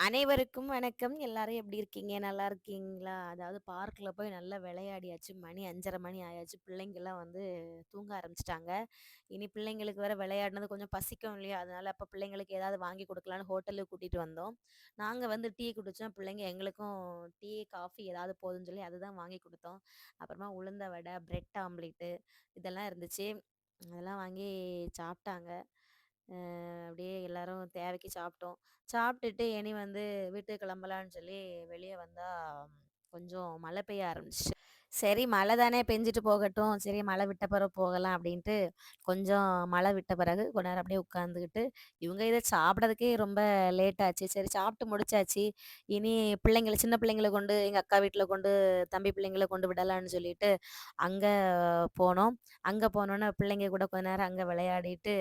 அனைவருக்கும் வணக்கம். எல்லாரும் எப்படி இருக்கீங்க? நல்லா இருக்கீங்களா? அதாவது பார்க்கில் போய் நல்லா விளையாடியாச்சு. மணி 5:30 மணி ஆயாச்சு. பிள்ளைங்கள்லாம் வந்து தூங்க ஆரம்பிச்சிட்டாங்க இனி பிள்ளைங்களுக்கு வேற விளையாடினது கொஞ்சம் பசிக்கும் இல்லையா? அதனால அப்போ பிள்ளைங்களுக்கு ஏதாவது வாங்கி கொடுக்கலான்னு ஹோட்டலுக்கு கூட்டிகிட்டு வந்தோம். நாங்கள் வந்து டீ குடித்தோம் பிள்ளைங்க எங்களுக்கும் டீ, காஃபி ஏதாவது போதுன்னு சொல்லி அதுதான் வாங்கி கொடுத்தோம் அப்புறமா உளுந்த வடை, பிரெட் ஆம்லேட்டு இதெல்லாம் இருந்துச்சு. அதெல்லாம் வாங்கி சாப்பிட்டாங்க அப்படியே எல்லாரும் தேவைக்கு சாப்பிட்டோம். சாப்பிட்டுட்டு இனி வந்து வீட்டுக்கு கிளம்பலான்னு சொல்லி வெளியே வந்தா, கொஞ்சம் மழை பெய்ய ஆரம்பிச்சு சரி மழை தானே பெஞ்சிட்டு போகட்டும். சரி மழை விட்ட பிறகு போகலாம் அப்படின்ட்டு, கொஞ்சம் மழை விட்ட பிறகு கொஞ்ச நேரம் அப்படியே உட்காந்துக்கிட்டு, இவங்க இதை சாப்பிட்றதுக்கே ரொம்ப லேட் ஆச்சு. சரி சாப்பிட்டு முடிச்சாச்சு. இனி பிள்ளைங்கள சின்ன பிள்ளைங்கள கொண்டு எங்கள் அக்கா வீட்டில் கொண்டு தம்பி பிள்ளைங்கள கொண்டு விடலான்னு சொல்லிட்டு, அங்கே போனோம். அங்கே போனோன்னே பிள்ளைங்க கூட கொஞ்ச நேரம் அங்கே விளையாடிட்டு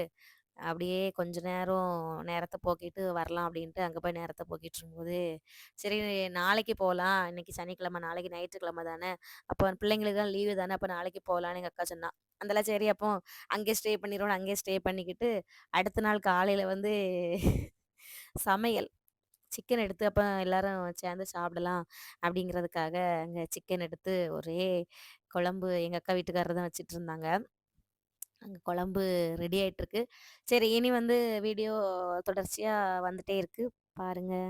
அப்படியே கொஞ்ச நேரம் நேரத்தை போக்கிட்டு வரலாம் அப்படின்ட்டு அங்கே போய் நேரத்தை போக்கிட்டு இருக்கும்போது, சரி நாளைக்கு போகலாம் இன்னைக்கு சனிக்கிழமை, நாளைக்கு ஞாயிற்றுக்கிழமை தானே. அப்போ பிள்ளைங்களுக்குலாம் லீவு தானே. அப்போ நாளைக்கு போகலான்னு எங்கள் அக்கா சொன்னா. அதெல்லாம் சரி அப்போ அங்கேயே ஸ்டே பண்ணிடுவோம் அங்கேயே ஸ்டே பண்ணிக்கிட்டு, அடுத்த நாள் காலையில் வந்து சமையல். சிக்கன் எடுத்து அப்போ எல்லாரும் சேர்ந்து சாப்பிடலாம் அப்படிங்கிறதுக்காக, அங்கே சிக்கன் எடுத்து ஒரே குழம்பு எங்கள் அக்கா வீட்டுக்காரர் தான் வச்சுட்டுருந்தாங்க. அங்கே குழம்பு ரெடி ஆகிட்டுருக்கு சரி இனி வந்து வீடியோ தொடர்ச்சியாக வந்துட்டே இருக்கு. பாருங்கள்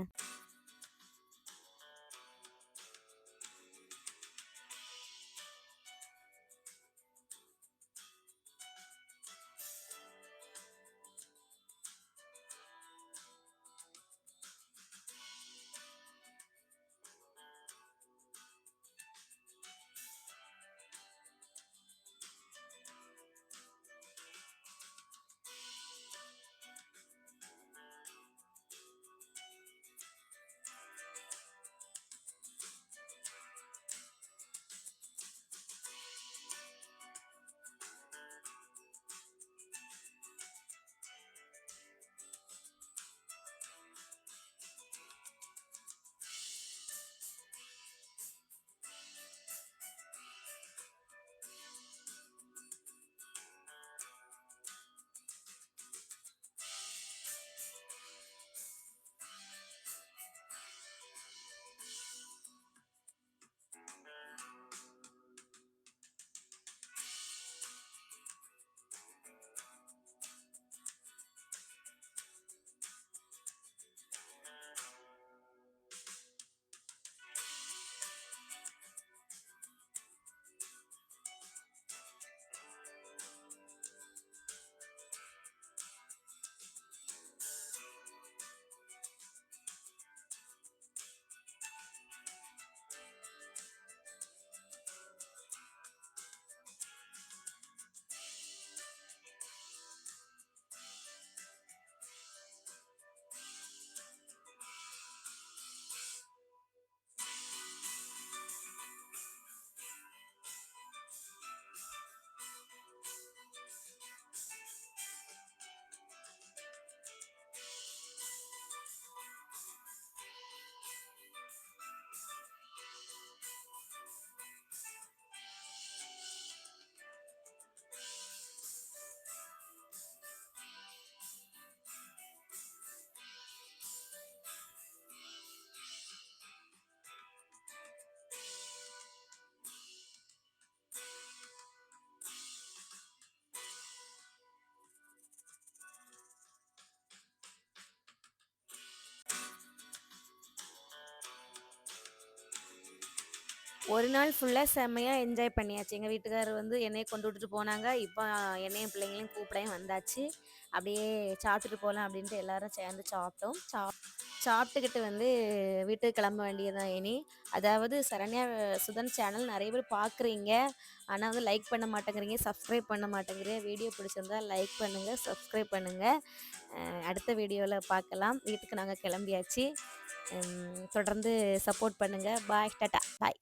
ஒரு நாள் ஃபுல்லாக செம்மையாக என்ஜாய் பண்ணியாச்சு. எங்கள் வீட்டுக்காரர் வந்து என்னையை கொண்டு விட்டுட்டு போனாங்க. இப்போ என்னையும் பிள்ளைங்களையும் கூப்பிடையும் வந்தாச்சு. அப்படியே சாப்பிட்டுட்டு போகலாம் அப்படின்ட்டு எல்லாரும் சேர்ந்து சாப்பிட்டோம். சாப் சாப்பிட்டுக்கிட்டு வந்து வீட்டுக்கு கிளம்ப வேண்டியது தான் இனி. அதாவது சரண்யா சுதன் சேனல் நிறைய பேர் பார்க்குறீங்க. ஆனால் வந்து லைக் பண்ண மாட்டேங்கிறீங்க, சப்ஸ்கிரைப் பண்ண மாட்டேங்கிறீங்க. வீடியோ பிடிச்சிருந்தா லைக் பண்ணுங்கள் சப்ஸ்கிரைப் பண்ணுங்கள் அடுத்த வீடியோவில் பார்க்கலாம். வீட்டுக்கு நாங்கள் கிளம்பியாச்சு. தொடர்ந்து சப்போர்ட் பண்ணுங்கள் பாய், டாட்டா, பாய்.